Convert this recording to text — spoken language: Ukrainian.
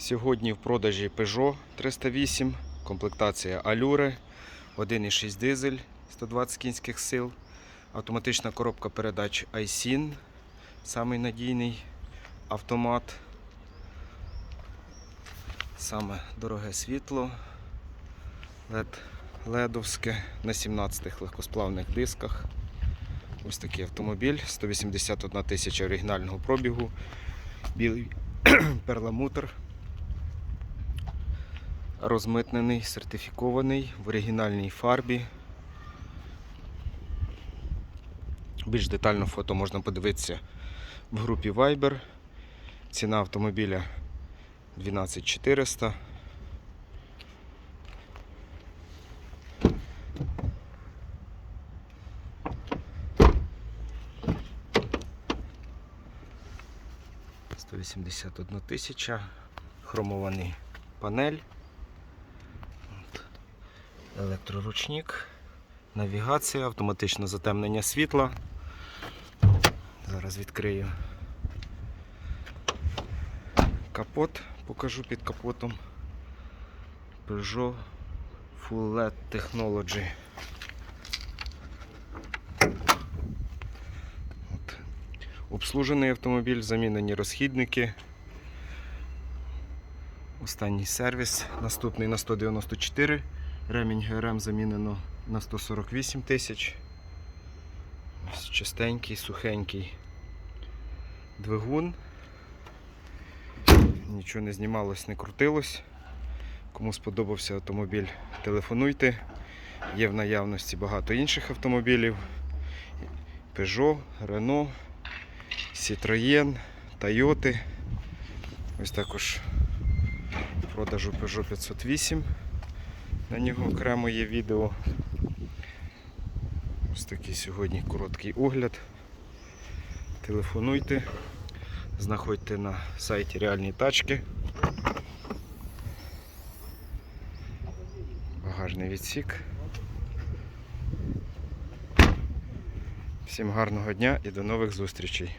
Сьогодні в продажі Peugeot 308, комплектація Allure, 1,6 дизель 120 кінських сил, автоматична коробка передач iSIN, самий надійний автомат, саме дороге світло, LED, ледовське на 17 легкосплавних дисках. Ось такий автомобіль, 181 тисяча оригінального пробігу, білий перламутр, розмитнений, сертифікований в оригінальній фарбі. Більш детально фото можна подивитися в групі Viber. Ціна автомобіля 12400. – 181 тисяча, хромований панель. Електроручник, навігація, автоматичне затемнення світла. Зараз відкрию капот, покажу під капотом. Peugeot Full LED Technology. От. Обслужений автомобіль, замінені розхідники. Останній сервіс, наступний на 194. Ремінь ГРМ замінено на 148 тисяч. Ось чистенький, сухенький двигун. Нічого не знімалось, не крутилось. Кому сподобався автомобіль, телефонуйте. Є в наявності багато інших автомобілів. Peugeot, Renault, Citroën, Toyota. Ось також в продажу Peugeot 508. На нього окремо є відео. Ось такий сьогодні короткий огляд. Телефонуйте, знаходьте на сайті реальні тачки. Багажний відсік. Всім гарного дня і до нових зустрічей.